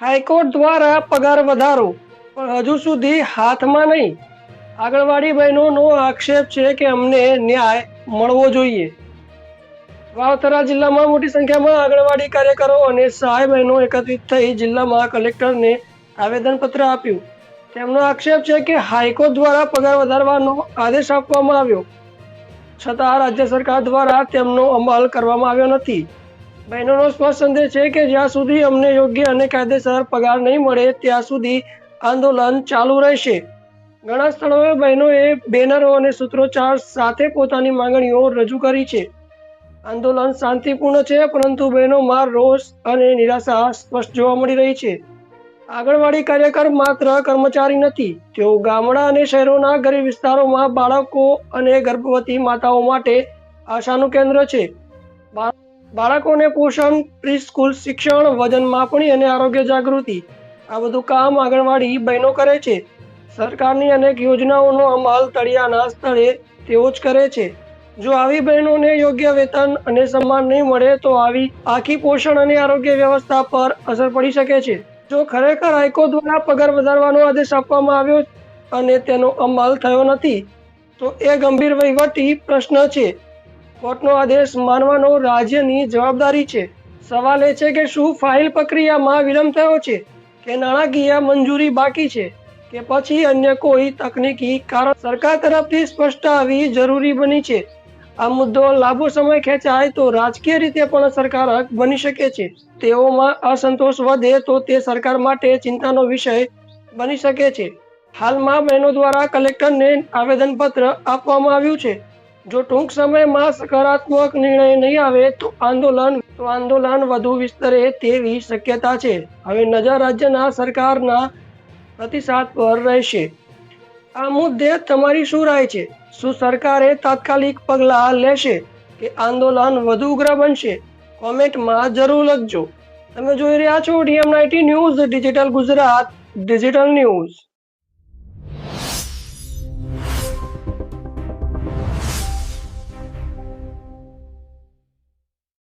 High court દ્વારા પગાર વધારો, પણ હજુ સુધી હાથમાં નહીં. આંગણવાડી બહેનોનો આક્ષેપ છે કે અમને ન્યાય મળવો જોઈએ. વાવથરા જિલ્લામાં મોટી સંખ્યામાં આંગણવાડી કાર્યકરો અને સહાય બહેનો એકત્રિત થઈ જિલ્લામાં કલેક્ટરને આવેદનપત્ર આપ્યું. તેમનો આક્ષેપ છે કે હાઈકોર્ટ દ્વારા પગાર વધારવાનો આદેશ આપવામાં આવ્યો. છતાં રાજ્ય સરકાર દ્વારા તેમનો અમલ કરવામાં આવ્યો નથી. બહેનોનો સ્પષ્ટ સંદેશ છે કે જ્યાં સુધી અમને યોગ્ય અને કાયદેસર પગાર નહીં મળે, ત્યાં સુધી આંદોલન ચાલુ રહેશે. ઘણા સ્થળોએ બહેનોએ બેનરો અને સૂત્રોચ્ચાર સાથે પોતાની માંગણીઓ રજૂ કરી છે. આંદોલન શાંતિપૂર્ણ છે, પરંતુ બહેનોમાં રોષ અને નિરાશા સ્પષ્ટ જોવા મળી રહી છે. આંગણવાડી કાર્યકર માત્ર કર્મચારી નથી, તેઓ ગામડા અને શહેરોના ગરીબ વિસ્તારોમાં બાળકો અને ગર્ભવતી માતાઓ માટે આશાનું કેન્દ્ર છે. બાળકોને પોષણ પ્રી સ્કૂલ શિક્ષણ, વજન માપણી અને આરોગ્ય જાગૃતિ, આ બધું કામ આંગણવાડી બહેનો કરે છે. સરકારની અનેક યોજનાઓનો અમલ તળિયાના સ્થળે તેઓ જ કરે છે. જો આવી બહેનોને યોગ્ય વેતન અને સન્માન નહીં મળે તો આવી આખી પોષણ અને આરોગ્ય વ્યવસ્થા પર અસર પડી શકે છે. જો ખરેખર હાઈકો દ્વારા પગાર વધારવાનો આદેશ આપવામાં આવ્યો અને તેનો અમલ થયો નથી, તો એ ગંભીર વહીવટી પ્રશ્ન છે. કોર્ટનો આદેશ માનવાનો રાજ્યની જવાબદારી છે. સવાલ એ છે કે શું ફાઇલ પ્રક્રિયામાં વિલંબ થયો છે? કે નાણાકીય મંજૂરી બાકી છે? કે પછી અન્ય કોઈ તકનીકી કારણ? સરકાર તરફથી સ્પષ્ટતા આવી જરૂરી બની છે. આ મુદ્દો લાંબો સમય ખેંચાય તો રાજકીય રીતે પણ સરકારક બની શકે છે. તેઓમાં અસંતોષ વધે તો તે સરકાર માટે ચિંતાનો વિષય બની શકે છે. હાલમાં બહેનો દ્વારા કલેક્ટરને આવેદનપત્ર આપવામાં આવ્યું છે. જો ટૂંક સમયમાં સકારાત્મક નિર્ણય નહીં આવે તો આંદોલન તો આંદોલન વધુ વિસ્તરે તેવી શક્યતા છે. હવે નજર રાજ્યના સરકારના પ્રતિસાદ પર રહેશે. આ મુદ્દે તમારી શું રાય છે? શું સરકારે તાત્કાલિક પગલાં લેશે કે આંદોલન વધુ ઉગ્ર બનશે? કોમેન્ટમાં જરૂર લખજો. તમે જોઈ રહ્યા છો DM ninety news, digital Gujarat, digital news.